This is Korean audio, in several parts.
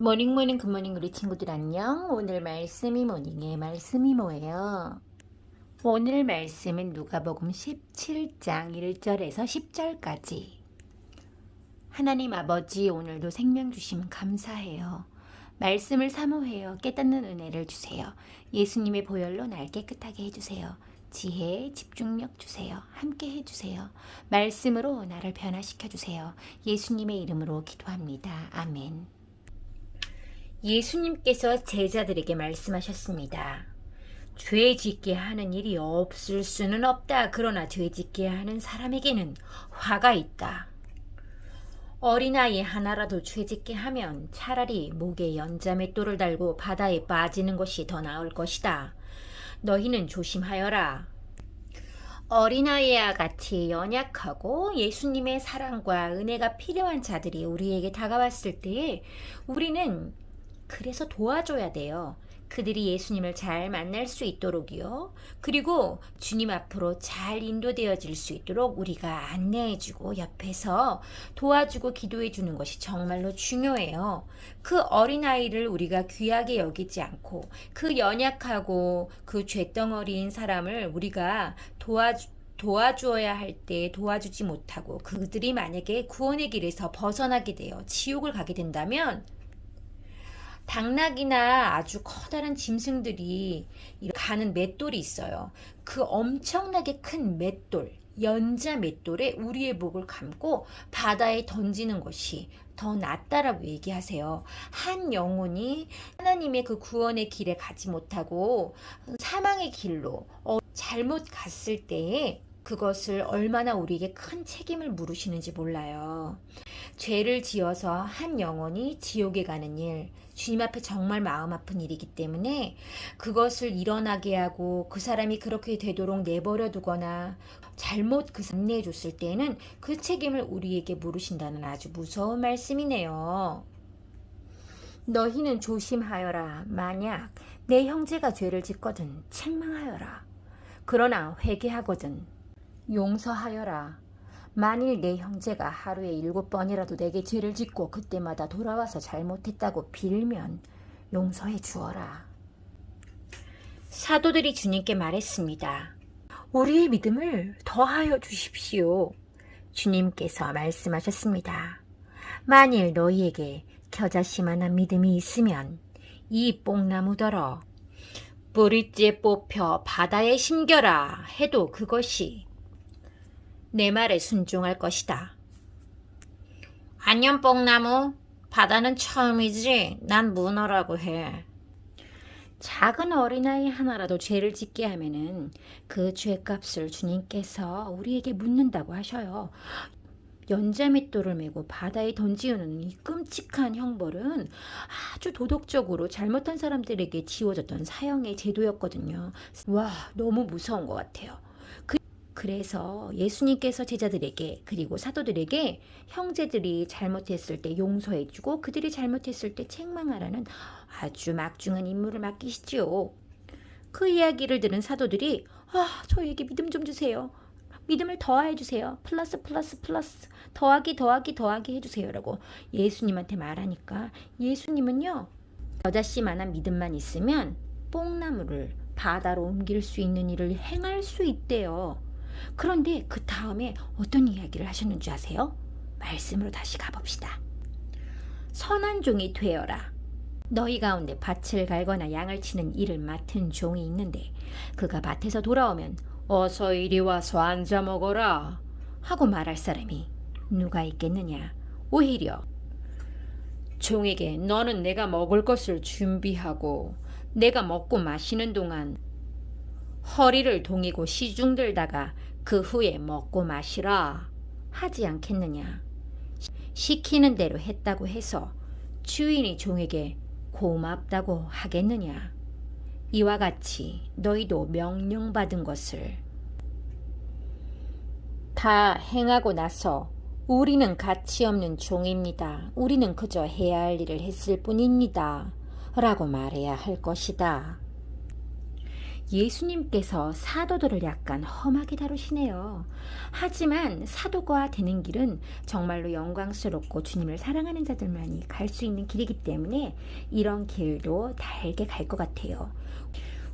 모닝 모닝 굿모닝 우리 친구들 안녕. 오늘 말씀이 모닝의 말씀이 뭐예요? 오늘 말씀은 누가복음 17장 1절에서 10절까지. 하나님 아버지 오늘도 생명 주시면 감사해요. 말씀을 사모해요. 깨닫는 은혜를 주세요. 예수님의 보혈로 날 깨끗하게 해주세요. 지혜, 집중력 주세요. 함께 해주세요. 말씀으로 나를 변화시켜 주세요. 예수님의 이름으로 기도합니다. 아멘. 예수님께서 제자들에게 말씀하셨습니다. 죄 짓게 하는 일이 없을 수는 없다. 그러나 죄 짓게 하는 사람에게는 화가 있다. 어린아이 하나라도 죄 짓게 하면 차라리 목에 연자맷돌을 달고 바다에 빠지는 것이 더 나을 것이다. 너희는 조심하여라. 어린아이와 같이 연약하고 예수님의 사랑과 은혜가 필요한 자들이 우리에게 다가왔을 때 우리는 그래서 도와줘야 돼요. 그들이 예수님을 잘 만날 수 있도록이요. 그리고 주님 앞으로 잘 인도되어질 수 있도록 우리가 안내해주고 옆에서 도와주고 기도해주는 것이 정말로 중요해요. 그 어린아이를 우리가 귀하게 여기지 않고 그 연약하고 그 죄덩어리인 사람을 우리가 도와주 도와주어야 할 때 도와주지 못하고 그들이 만약에 구원의 길에서 벗어나게 되어 지옥을 가게 된다면 당나귀나 아주 커다란 짐승들이 가는 맷돌이 있어요. 그 엄청나게 큰 맷돌, 연자 맷돌에 우리의 목을 감고 바다에 던지는 것이 더 낫다라고 얘기하세요. 한 영혼이 하나님의 그 구원의 길에 가지 못하고 사망의 길로 어, 잘못 갔을 때에 그것을 얼마나 우리에게 큰 책임을 물으시는지 몰라요. 죄를 지어서 한 영혼이 지옥에 가는 일, 주님 앞에 정말 마음 아픈 일이기 때문에 그것을 일어나게 하고 그 사람이 그렇게 되도록 내버려 두거나 잘못 그 안내해 줬을 때에는 그 책임을 우리에게 물으신다는 아주 무서운 말씀이네요. 너희는 조심하여라. 만약 내 형제가 죄를 짓거든 책망하여라. 그러나 회개하거든 용서하여라. 만일 내 형제가 하루에 일곱 번이라도 내게 죄를 짓고 그때마다 돌아와서 잘못했다고 빌면 용서해 주어라. 사도들이 주님께 말했습니다. 우리의 믿음을 더하여 주십시오. 주님께서 말씀하셨습니다. 만일 너희에게 겨자씨만한 믿음이 있으면 이 뽕나무더러 뿌리째 뽑혀 바다에 심겨라 해도 그것이 내 말에 순종할 것이다. 안녕 뽕나무. 바다는 처음이지. 난 문어라고 해. 작은 어린아이 하나라도 죄를 짓게 하면은 그 죄값을 주님께서 우리에게 묻는다고 하셔요. 연자맷돌을 메고 바다에 던지우는 이 끔찍한 형벌은 아주 도덕적으로 잘못한 사람들에게 지워졌던 사형의 제도였거든요. 와, 너무 무서운 것 같아요. 그래서 예수님께서 제자들에게 그리고 사도들에게 형제들이 잘못했을 때 용서해주고 그들이 잘못했을 때 책망하라는 아주 막중한 임무를 맡기시지요. 그 이야기를 들은 사도들이 아 저에게 믿음 좀 주세요. 믿음을 더해 주세요. 플러스 플러스 플러스 더하기 더하기 더하기 해주세요라고 예수님한테 말하니까 예수님은요 여자씨만한 믿음만 있으면 뽕나무를 바다로 옮길 수 있는 일을 행할 수 있대요. 그런데 그 다음에 어떤 이야기를 하셨는 지 아세요? 말씀으로 다시 가봅시다. 선한 종이 되어라. 너희 가운데 밭을 갈거나 양을 치는 일을 맡은 종이 있는데 그가 밭에서 돌아오면 어서 이리 와서 앉아 먹어라 하고 말할 사람이 누가 있겠느냐? 오히려 종에게 너는 내가 먹을 것을 준비하고 내가 먹고 마시는 동안 허리를 동이고 시중들다가 그 후에 먹고 마시라 하지 않겠느냐. 시키는 대로 했다고 해서 주인이 종에게 고맙다고 하겠느냐. 이와 같이 너희도 명령받은 것을 다 행하고 나서 우리는 가치 없는 종입니다. 우리는 그저 해야 할 일을 했을 뿐입니다. 라고 말해야 할 것이다. 예수님께서 사도들을 약간 험하게 다루시네요. 하지만 사도가 되는 길은 정말로 영광스럽고 주님을 사랑하는 자들만이 갈 수 있는 길이기 때문에 이런 길도 달게 갈 것 같아요.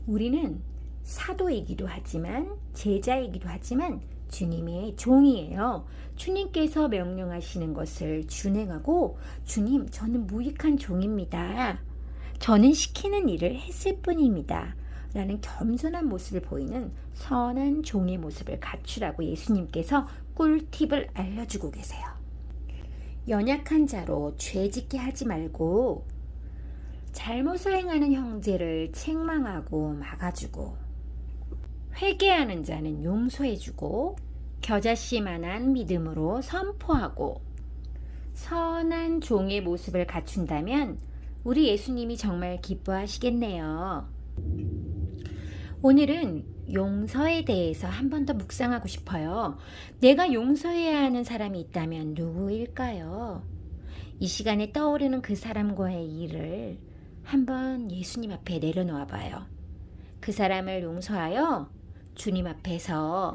우리는 사도이기도 하지만 제자이기도 하지만 주님의 종이에요. 주님께서 명령하시는 것을 준행하고 주님 저는 무익한 종입니다. 저는 시키는 일을 했을 뿐입니다. 라는 겸손한 모습을 보이는 선한 종의 모습을 갖추라고 예수님께서 꿀팁을 알려주고 계세요. 연약한 자로 죄 짓게 하지 말고 잘못을 행하는 형제를 책망하고 막아주고 회개하는 자는 용서해주고 겨자씨만한 믿음으로 선포하고 선한 종의 모습을 갖춘다면 우리 예수님이 정말 기뻐하시겠네요. 오늘은 용서에 대해서 한 번 더 묵상하고 싶어요. 내가 용서해야 하는 사람이 있다면 누구일까요? 이 시간에 떠오르는 그 사람과의 일을 한번 예수님 앞에 내려놓아 봐요. 그 사람을 용서하여 주님 앞에서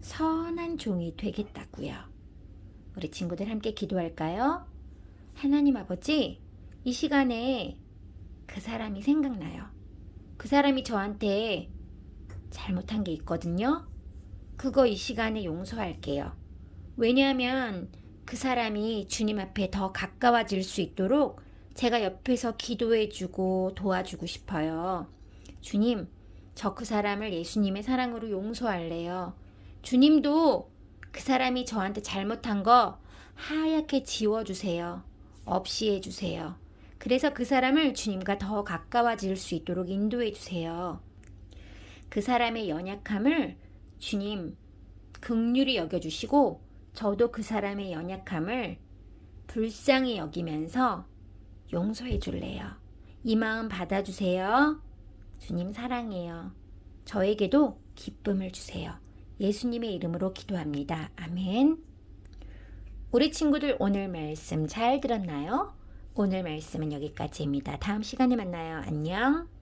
선한 종이 되겠다고요. 우리 친구들 함께 기도할까요? 하나님 아버지, 이 시간에 그 사람이 생각나요. 그 사람이 저한테 잘못한 게 있거든요. 그거 이 시간에 용서할게요. 왜냐하면 그 사람이 주님 앞에 더 가까워질 수 있도록 제가 옆에서 기도해주고 도와주고 싶어요. 주님, 저 그 사람을 예수님의 사랑으로 용서할래요. 주님도 그 사람이 저한테 잘못한 거 하얗게 지워주세요. 없이 해주세요. 그래서 그 사람을 주님과 더 가까워질 수 있도록 인도해 주세요. 그 사람의 연약함을 주님 극률이 여겨 주시고 저도 그 사람의 연약함을 불쌍히 여기면서 용서해 줄래요. 이 마음 받아 주세요. 주님 사랑해요. 저에게도 기쁨을 주세요. 예수님의 이름으로 기도합니다. 아멘. 우리 친구들 오늘 말씀 잘 들었나요? 오늘 말씀은 여기까지입니다. 다음 시간에 만나요. 안녕.